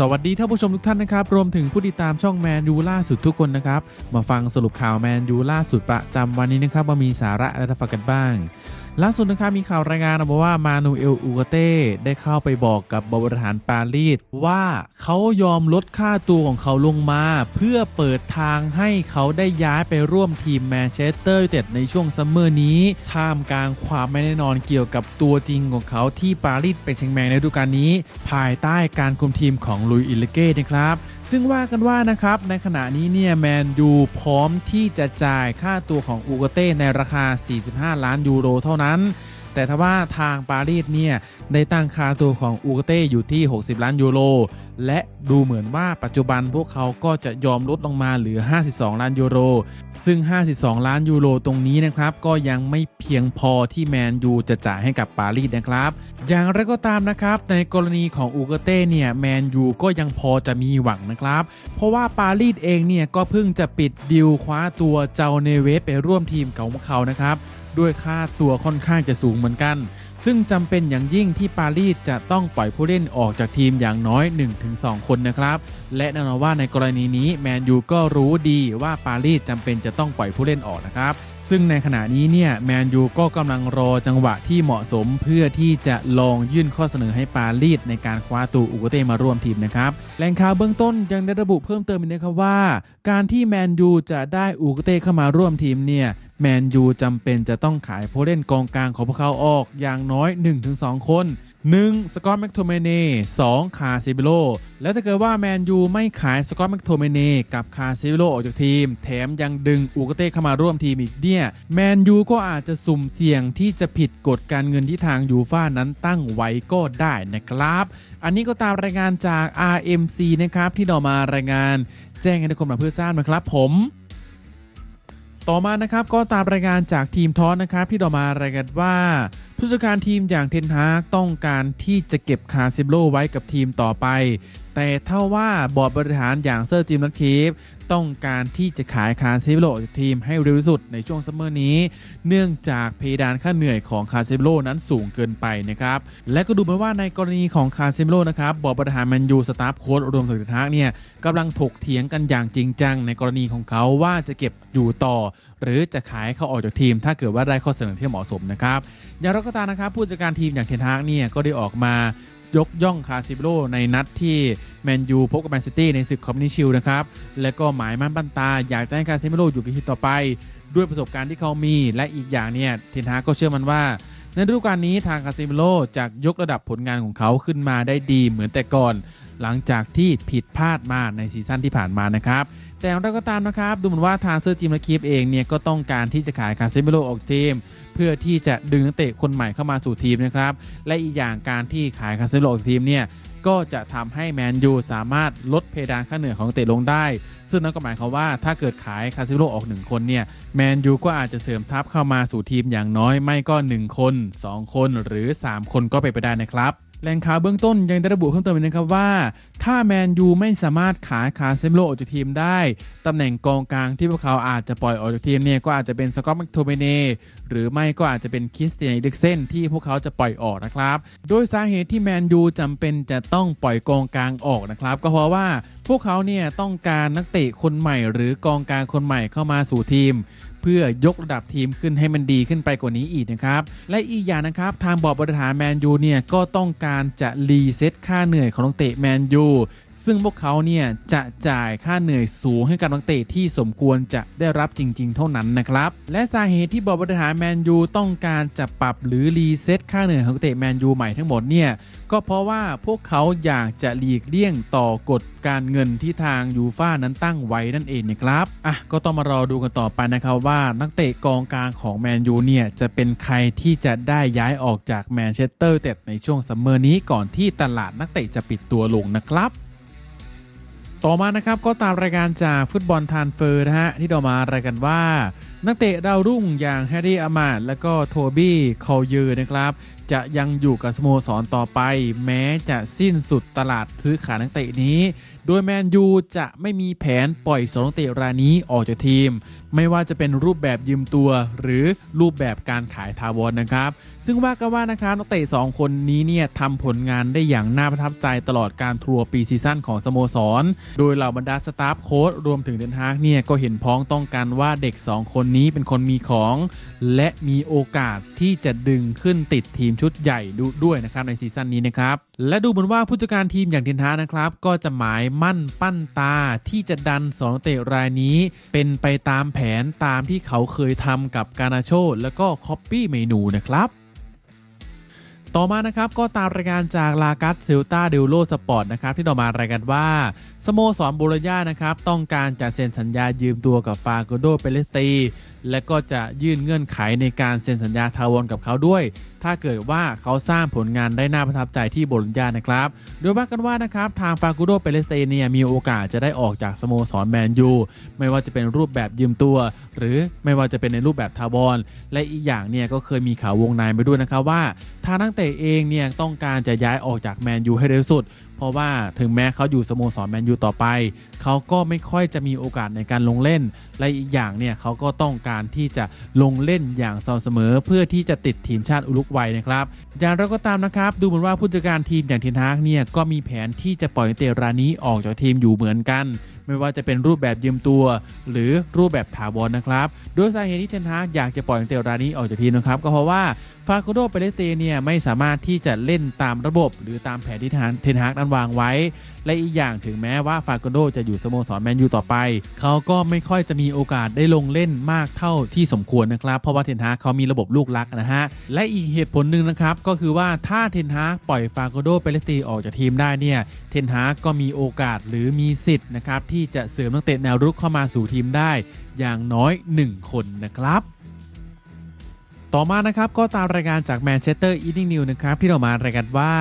สวัสดีท่านผู้ชมทุกท่านนะครับ รวมถึงผู้ติดตามช่องแมนยูล่าสุดทุกคนนะครับ มาฟังสรุปข่าวแมนยูล่าสุดประจำวันนี้นะครับว่ามีสาระอะไรจะฝากกันบ้าง ล่าสุดนะครับมีข่าวรายงานมาว่ามานูเอลอูกาเต้ได้เข้าไปบอกกับบริหารปารีสว่าเขายอมลดค่าตัวของเขาลงมา เพื่อเปิดทางให้เขาได้ย้ายไปร่วมทีมแมนเชสเตอร์ยูไนเต็ดในช่วงซัมเมอร์นี้ ท่ามกลางความไม่แน่นอนเกี่ยวกับตัวจริงของเขาที่ปารีสเป็นเชงแมงในฤดูกาลนี้ ภายใต้การคุมทีมของลุยอิลเก้นะครับ ซึ่งว่ากันว่านะครับในขณะนี้เนี่ยแมนยูพร้อมที่จะจ่ายค่าตัวของอูกเต้ในราคา 45 ล้านยูโรเท่านั้น แต่ทว่าทางปารีสเนี่ยได้ตั้งค่าตัวของอูกาเต้อยู่ที่ 60 ล้านยูโร และดูเหมือนว่าปัจจุบันพวกเขาก็จะยอมลดลงมาเหลือ 52 ล้านยูโร ซึ่ง 52 ล้านยูโรตรงนี้นะครับก็ยังไม่เพียงพอที่แมนยูจะจ่ายให้กับปารีสนะครับ อย่างไรก็ตามนะครับในกรณีของอูกาเต้เนี่ยแมนยูก็ยังพอจะมีหวังนะครับ เพราะว่าปารีสเองเนี่ยก็เพิ่งจะปิดดิวคว้าตัวเจ้าเนเวสไปร่วมทีมของพวกเขานะครับ ด้วยค่าตัวค่อนข้างจะสูงเหมือนกัน ซึ่งจำเป็นอย่างยิ่งที่ปารีสจะต้องปล่อยผู้เล่นออกจากทีมอย่างน้อย 1-2 คนนะครับ และแน่นอนว่าในกรณีนี้แมนยูก็รู้ดีว่าปารีสจำเป็นจะต้องปล่อยผู้เล่นออกนะครับซึ่งในขณะนี้เนี่ยแมนยูก็กำลังรอจังหวะที่เหมาะสมเพื่อที่จะลองยื่นข้อเสนอให้ปารีสในการคว้าตัวอูกเต้มาร่วมทีมนะครับแหล่งข่าวเบื้องต้นยังได้ระบุเพิ่มเติมอีกนะครับว่า การที่แมนยูจะได้อูกเต้เข้ามาร่วมทีมเนี่ยแมนยูจำเป็นจะต้องขายผู้เล่นกองกลางของพวกเขาออกอย่างน้อย 1-2 คน 1. สกอตแมคโทเมเน่ 2. คาซิเบโล และถ้าเกิดว่าแมนยูไม่ขายสกอตแมคโทเมเน่กับคาซิเบโลออกจากทีม แถมยังดึงอูกเต้เข้ามาร่วมทีมอีกเนี่ย แมนยูก็อาจจะสุ่มเสี่ยงที่จะผิดกฎการเงินที่ทางยูฟ่านั้นตั้งไว้ก็ได้นะครับ อันนี้ก็ตามรายงานจาก RMC นะครับที่เรามารายงานแจ้งให้ทุกคนมาเพื่อทราบนะครับผม ต่อมานะครับก็ตามรายงานจากทีมทอสนะครับที่ต่อมารายงานว่า ผู้จัดการทีมอย่างเทนฮากต้องการที่จะเก็บคาซิโลไว้กับทีมต่อไป แต่ถ้าว่าบอร์ดบริหารอย่างเซอร์จิมนัทคีฟต้องการที่จะขายคาซิโลจากทีมให้เร็วที่สุดในช่วงซัมเมอร์นี้ เนื่องจากเพดานค่าเหนื่อยของคาซิโลนั้นสูงเกินไปนะครับ และก็ดูเหมือนว่าในกรณีของคาซิโลนะครับบอร์ดบริหารแมนยูสตาฟโค้ดรวมถึงเทนฮากเนี่ยกำลังถกเถียงกันอย่างจริงจังในกรณีของเขาว่าจะเก็บอยู่ต่อ หรือจะขายเขาออกจากทีม ถ้าเกิดว่าได้ข้อเสนอที่เหมาะสมนะครับอย่างไรก็ตามนะครับผู้จัดการทีมอย่างเทนฮากเนี่ยก็ได้ออกมา ยกย่องคาซิโลในนัดที่แมนยูพบกับแมนซิตี้ในศึกคอมมินิชิลนะครับ และก็หมายมั่นปั้นตา อยากจะให้คาซิโลอยู่กับทีมต่อไป ด้วยประสบการณ์ที่เขามี และอีกอย่างเนี่ยเทนฮาก็เชื่อมันว่า ในฤดูกาลนี้ทางคาซิโลจะยกระดับผลงานของเขาขึ้นมาได้ดีเหมือนแต่ก่อน หลังจากที่ผิดพลาดมาในซีซั่นที่ผ่านมานะครับ แต่เราก็ตามนะครับ ดูเหมือนว่าทางเซอร์จิมและคีฟเองเนี่ยก็ต้องการที่จะขายคาเซมิโลออกทีม เพื่อที่จะดึงนักเตะคนใหม่เข้ามาสู่ทีมนะครับ และอีกอย่างการที่ขายคาเซมิโลออกทีมเนี่ย ก็จะทำให้แมนยูสามารถลดเพดานค่าเหนื่อยของเตะลงได้ ซึ่งนั่นก็หมายความว่าถ้าเกิดขายคาซิโลออก 1 คนเนี่ยแมนยูก็อาจจะเสริมทัพเข้ามาสู่ทีมอย่างน้อยไม่ก็ 1 คน 2 คนหรือ 3 คนก็ไปไปได้นะครับแหล่งข่าวเบื้องต้นยังได้ระบุเพิ่มเติมอีกนะครับว่า ถ้าแมนยูไม่สามารถขายคาเซมโลออกจากทีมได้ ตำแหน่งกองกลางที่พวกเขาอาจจะปล่อยออกจากทีมเนี่ยก็อาจจะเป็นสกอตแมคโทเมเน่หรือไม่ก็อาจจะเป็นคริสเตียนอิเด็กเซนที่พวกเขาจะปล่อยออกนะครับ โดยสาเหตุที่แมนยูจำเป็นจะต้องปล่อยกองกลางออกนะครับ ก็เพราะว่าพวกเขาเนี่ยต้องการนักเตะคนใหม่หรือกองกลางคนใหม่เข้ามาสู่ทีมเพื่อยกระดับทีมขึ้นให้มันดีขึ้นไปกว่านี้อีกนะครับ และอีกอย่างนะครับ ทางบอร์ดบริหารแมนยูเนี่ยก็ต้องการจะรีเซ็ตค่าเหนื่อยของนักเตะแมนยู o ซึ่งพวกเขาเนี่ยจะจ่ายค่าเหนื่อยสูงให้กับนักเตะที่สมควรจะได้รับจริง ๆ เท่านั้นนะครับ และสาเหตุที่บอร์ดบริหารแมนยูต้องการจะปรับหรือรีเซ็ตค่าเหนื่อยของนักเตะแมนยูใหม่ทั้งหมดเนี่ยก็เพราะว่าพวกเขาอยากจะหลีกเลี่ยงต่อกฎการเงินที่ทางยูฟ่านั้นตั้งไว้นั่นเองนะครับอะก็ต้องมารอดูกันต่อไปนะครับว่านักเตะกองกลางของแมนยูเนี่ยจะเป็นใครที่จะได้ย้ายออกจากแมนเชสเตอร์เต็ดในช่วงซัมเมอร์นี้ก่อนที่ตลาดนักเตะจะปิดตัวลงนะครับ ต่อมานะครับก็ตามรายการจากฟุตบอลทานเฟอร์นะฮะที่เรามารายกันว่า นักเตะดาวรุ่งอย่างแฮร์รี่อามาดและก็โทบี้คอลเยอร์นะครับ จะยังอยู่กับสโมสรต่อไป แม้จะสิ้นสุดตลาดซื้อขายนักเตะนี้ โดยแมนยูจะไม่มีแผนปล่อยสองนักเตะรายนี้ออกจากทีม ไม่ว่าจะเป็นรูปแบบยืมตัว หรือรูปแบบการขายทาวรนะครับ ซึ่งว่ากันว่านะครับนักเตะสองคนนี้เนี่ยทำผลงานได้อย่างน่าประทับใจตลอดการทัวร์ปีซีซั่นของสโมสร โดยเหล่าบรรดาสตาฟโค้ชรวมถึงเดนฮากเนี่ยก็เห็นพ้องต้องกันว่าเด็ก 2 คนนี้เป็นคนมีของ และมีโอกาสที่จะดึงขึ้นติดทีมชุดใหญ่ดูด้วยนะครับในซีซั่นนี้นะครับและดูเหมือนว่าผู้จัดการทีมอย่างเทนฮานะครับ ก็จะหมายมั่นปั้นตาที่จะดันสองเตะรายนี้ เป็นไปตามแผนตามที่เขาเคยทำกับการาโช แล้วก็คอปปี้เมนูนะครับ ต่อมานะครับก็ตามรายงานจากลากัสเซลตาเดลโลสปอร์ตนะครับที่ต่อมารายงานว่าสโมสรบุรญานะครับต้องการจะเซ็นสัญญายืมตัวกับฟาโกโดเปเลสตี และก็จะยื่นเงื่อนไขในการเซ็นสัญญาทาวรกับเขาด้วย ถ้าเกิดว่าเขาสร้างผลงานได้น่าประทับใจที่โบโลญญานะครับ โดยว่ากันว่านะครับทางฟาโกโดเปเลสเตเนียมีโอกาสจะได้ออกจากสโมสรแมนยูไม่ว่าจะเป็นรูปแบบยืมตัว หรือไม่ว่าจะเป็นในรูปแบบทาวรและอีกอย่างเนี่ยก็เคยมีข่าววงในไปด้วยนะครับว่าทางนักเตะเองเนี่ยต้องการจะย้ายออกจากแมนยูให้เร็วสุด เพราะว่าถึงแม้เขาอยู่สโมสรแมนยูต่อไป เขาก็ไม่ค่อยจะมีโอกาสในการลงเล่น และอีกอย่างเนี่ยเขาก็ต้องการที่จะลงเล่นอย่างสม่ำเสมอ เพื่อที่จะติดทีมชาติอุรุกวัยนะครับ อย่างไรก็ตามนะครับ ดูเหมือนว่าผู้จัดการทีมอย่างเทนฮากเนี่ยก็มีแผนที่จะปล่อยนักเตรายนี้ออกจากทีมอยู่เหมือนกัน ไม่ว่าจะเป็นรูปแบบยืมตัว หรือรูปแบบถาวรนะครับ โดยสาเหตุที่เทนฮากอยากจะปล่อยนักเตะรายนี้ออกจากทีมนะครับ ก็เพราะว่าฟาโกโดเปเลสเตเนี่ยไม่สามารถที่จะเล่นตามระบบ หรือตามแผนที่เทนฮากนั้นวางไว้ และอีกอย่างถึงแม้ว่าฟาโกโดจะอยู่สโมสรแมนยูต่อไป เขาก็ไม่ค่อยจะมีโอกาสได้ลงเล่นมากเท่าที่สมควรนะครับ เพราะว่าเทนฮากเขามีระบบลูกรักนะฮะและอีกเหตุผลหนึ่งนะครับก็คือว่าถ้าเทนฮากปล่อยฟาโกโดเปเลสเตออกจากทีมได้เนี่ยเทนฮากก็มีโอกาสหรือมีสิทธิ์นะครับที่ที่จะเสริมนักเตะแนวรุกเข้ามาสู่ทีมได้ อย่างน้อย 1 คนนะครับต่อมานะครับก็ตามรายงานจากแมนเชสเตอร์อีนิงนิวนะครับที่เรามารายงานว่า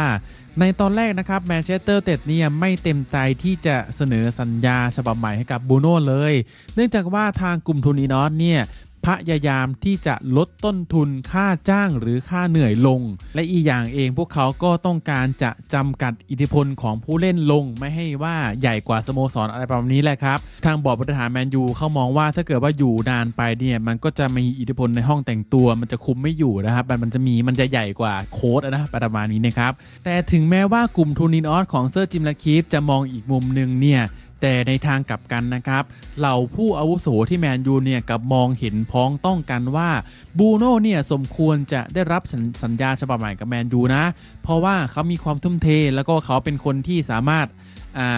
ในตอนแรกนะครับแมนเชสเตอร์เต็ดเนี่ยไม่เต็มใจที่จะเสนอสัญญาฉบับใหม่ให้กับบูโน่เลย เนื่องจากว่าทางกลุ่มทุนอีนอสเนี่ย พยายามที่จะลดต้นทุนค่าจ้างหรือค่าเหนื่อยลง และอีกอย่างเองพวกเขาก็ต้องการจะจำกัดอิทธิพลของผู้เล่นลง ไม่ให้ว่าใหญ่กว่าสโมสรอะไรประมาณนี้แหละครับ ทางบอร์ดบริหารแมนยูเขามองว่าถ้าเกิดว่าอยู่นานไปเนี่ยมันก็จะมีอิทธิพลในห้องแต่งตัว มันจะคุมไม่อยู่นะครับ มันมันจะมีมันจะใหญ่กว่าโค้ดนะประมาณนี้นะครับแต่ถึงแม้ว่ากลุ่มทูนินออสของเซอร์จิมลาคีฟจะมองอีกมุมหนึ่งเนี่ย แต่ในทางกลับกันนะครับ เหล่าผู้อาวุโสที่แมนยูเนี่ยกับมองเห็นพ้องต้องกันว่าบูโน่เนี่ยสมควรจะได้รับสัญญาฉบับใหม่กับแมนยูนะ เพราะว่าเขามีความทุ่มเทแล้วก็เขาเป็นคนที่สามารถ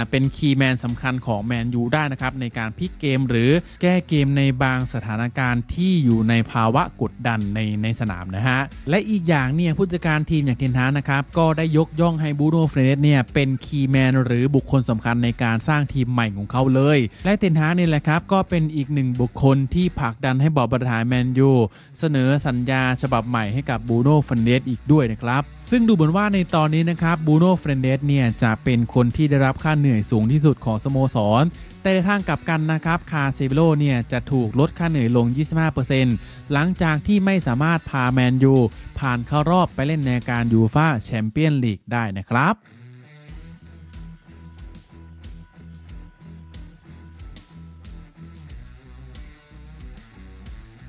เป็นคีย์แมนสำคัญของแมนยูได้นะครับ ในการพลิกเกมหรือแก้เกมในบางสถานการณ์ที่อยู่ในภาวะกดดันในในสนามนะฮะ และอีกอย่างเนี่ยผู้จัดการทีมอย่างเทนฮานะครับ ก็ได้ยกย่องให้บูโน่เฟรเนสเนี่ยเป็นคีย์แมนหรือบุคคลสำคัญในการสร้างทีมใหม่ของเขาเลย และเทนฮาเนี่ยแหละครับ ก็เป็นอีกหนึ่งบุคคลที่ผลักดันให้บอร์ดบริหารแมนยูเสนอสัญญาฉบับใหม่ให้กับบูโน่เฟรเนสอีกด้วยนะครับซึ่งดูเหมือนว่าในตอนนี้นะครับบูโน่เฟรนเดสเนี่ยจะเป็นคนที่ได้รับค่าาเหนื่อยสูงที่สุดของสโมสร แต่ทางกลับกันนะครับคาเซเบโลเนี่ยจะถูกลดค่าเหนื่อยลง 25%หลังจากที่ไม่สามารถพาแมนยูผ่านเข้ารอบไปเล่นในการยูฟ่าแชมเปี้ยนลีกได้นะครับ